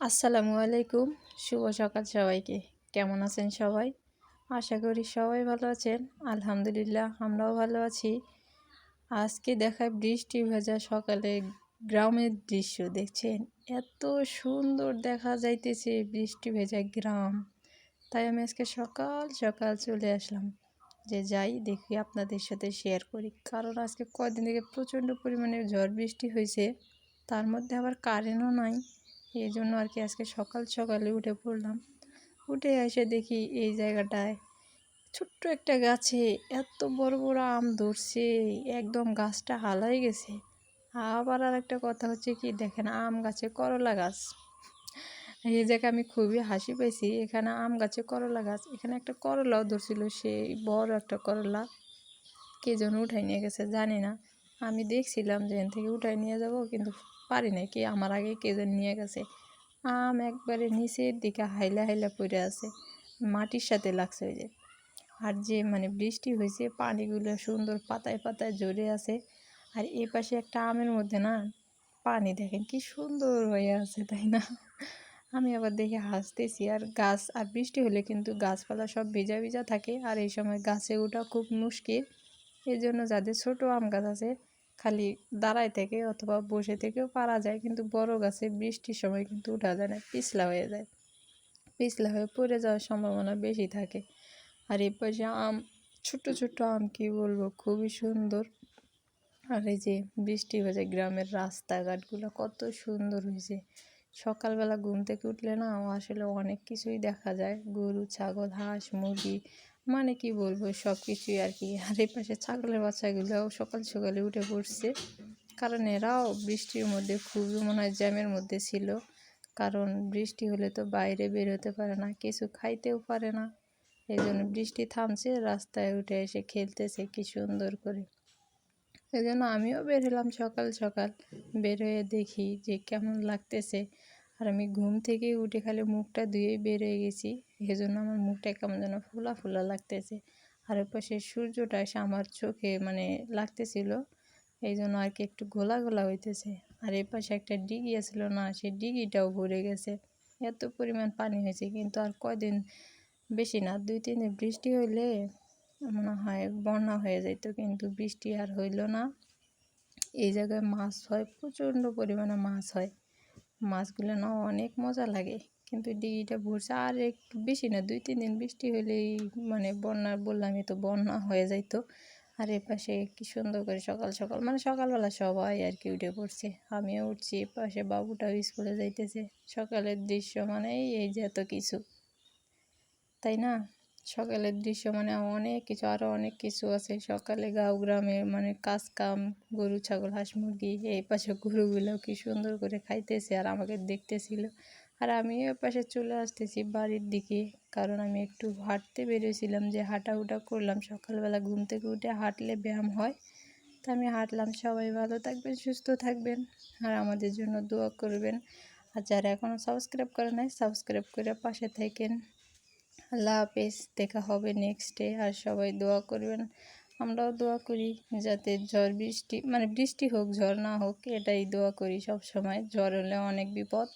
আসসালামু আলাইকুম। শুভ সকাল সবাইকে। কেমন আছেন সবাই? আশা করি সবাই ভালো আছেন। আলহামদুলিল্লাহ, আমরাও ভালো আছি। আজকে দেখায় বৃষ্টি ভেজা সকালে গ্রামের দৃশ্য, দেখছেন? এত সুন্দর দেখা যাইতেছে বৃষ্টি ভেজা গ্রাম। তাই আমি আজকে সকাল সকাল চলে আসলাম। যে যাই দেখি আপনাদের সাথে শেয়ার করি। কারণ আজকে কদিন থেকে প্রচণ্ড পরিমাণে ঝড় বৃষ্টি হয়েছে তার মধ্যে আবার কারেন্টও নাই। এই জন্য আর কি আজকে সকাল সকালে উঠে পড়লাম। উঠে এসে দেখি এই জায়গাটায় ছোট্ট একটা গাছে এত বড় বড় আম ধরছে, একদম গাছটা হালাই গেছে। আবার আর একটা কথা হচ্ছে কি, দেখেন আম গাছে করলা গাছ। এই জায়গায় আমি খুবই হাসি পেয়েছি এখানে আম গাছে করলা গাছ, এখানে একটা করলাও ধরছিল, সেই বড় একটা করলা কে যেন উঠাই নিয়ে গেছে জানি না। আমি দেখছিলাম যে এখান থেকে উঠাই নিয়ে যাব, কিন্তু পারি নাই কি, আমার আগে কে যেন নিয়ে গেছে। আম একবারে নিচের দিকে হাইলা হাইলা পড়ে আছে, মাটির সাথে লাগছে ওই যে। আর যে মানে বৃষ্টি হয়েছে, পানিগুলো সুন্দর পাতায় পাতায় জড়ে আছে। আর এই পাশে একটা আমের মধ্যে না, পানি দেখেন কি সুন্দর হয়ে আছে, তাই না? আমি আবার দেখে হাসতেছি, আর গাছ, আর বৃষ্টি হলে কিন্তু গাছপালা সব ভিজা ভিজা থাকে, আর এই সময় গাছে ওঠা খুব মুশকিল। এই জন্য যাদের ছোটো আম গাছ আছে, খালি দাঁড়ায় থেকে অথবা বসে থেকেও পারা যায়, কিন্তু বড় গাছে বৃষ্টির সময় কিন্তু উঠা যায় না, পিছলা হয়ে যায়। পিছলা হয়ে পড়ে যাওয়ার সম্ভাবনা বেশি থাকে। আর এই পাশে আম, ছোট ছোট আম কি বলব, খুবই সুন্দর। আর এই যে বৃষ্টি হয়েছে, গ্রামের রাস্তাঘাটগুলো কত সুন্দর হয়েছে। সকালবেলা ঘুম থেকে উঠলে না, আসলে অনেক কিছুই দেখা যায়। গরু, ছাগল, হাঁস, মুরগি মানে কি বলব সব কিছুই আর কি আর এই পাশে ছাগলের বাচ্চাগুলোও সকাল সকালে উঠে পড়ছে। কারণ এরাও বৃষ্টির মধ্যে খুবই মনে হয় জ্যামের মধ্যে ছিল। কারণ বৃষ্টি হলে তো বাইরে বের হতে পারে না, কিছু খাইতেও পারে না। এই জন্য বৃষ্টি থামছে, রাস্তায় উঠে এসে খেলতেছে কি সুন্দর করে। এই জন্য আমিও বের হলাম সকাল সকাল, বের হয়ে দেখি যে কেমন লাগতেছে। আর আমি ঘুম থেকে উঠে খালি মুখটা ধুয়েই বের হয়ে গেছি। জন্য আমার মুখটা কেমন যেন ফোলা ফোলা লাগতেছে। আর ওই পাশে সূর্যটা এসে আমার চোখে মানে লাগতেছিল। এই জন্য আর কি একটু গোলা গোলা হইতেছে। আর এই পাশে একটা ডিগি আসলো না, সেই ডিগিটাও ভরে গেছে। এত পরিমাণ পানি হয়েছে, কিন্তু আর কয়দিন বেশি না। দুই, তিন দিন বৃষ্টি হইলে মনে হয় বন্যা হয়ে যেত কিন্তু বৃষ্টি আর হইল না। এই জায়গায় মাছ হয়, প্রচণ্ড পরিমাণে মাছ হয়। মাছগুলো না অনেক মজা লাগে। কিন্তু ডিগিটা ভরছে আর একটু বেশি না, দুই তিন দিন বৃষ্টি হলেই মানে বন্যা বললামই তো বন্যা হয়ে যাইতো। আর এ পাশে কি সুন্দর করে সকাল সকাল মানে সকালবেলা সবাই আর কি উঠে পড়ছে। আমিও উঠছি, এ পাশে বাবুটাও স্কুলে যাইতেছে। সকালের দৃশ্য মানে এই যে এত কিছু। তাই না? সকালের দৃশ্য মানে অনেক কিছু আরও অনেক কিছু আছে। সকালে গাঁও গ্রামে মানে কাজ কাম গরু, ছাগল, হাঁস, মুরগি, এই পাশে গরুগুলো কি সুন্দর করে খাইতেছে আর আমাকে দেখতেছিল। আর আমি এ পাশে চলে আসতেছি বাড়ির দিকে, কারণ আমি একটু হাঁটতে বেরিয়েছিলাম যে হাঁটা উটা করলাম। সকালবেলা ঘুম থেকে উঠে হাঁটলে ব্যায়াম হয়। তা আমি হাঁটলাম, সবাই ভালো থাকবেন, সুস্থ থাকবেন আর আমাদের জন্য দোয়া করবেন। আর যারা এখনও সাবস্ক্রাইব করে নাই, সাবস্ক্রাইব করে পাশে থাকেন। আল্লাহ হাফেজ, দেখা হবে নেক্সটে আর সবাই দোয়া করবেন। আমরাও দোয়া করি যাতে ঝড় বৃষ্টি মানে বৃষ্টি হোক, ঝড় না হোক, এটাই দোয়া করি সব সময় ঝড় হলে অনেক বিপদ।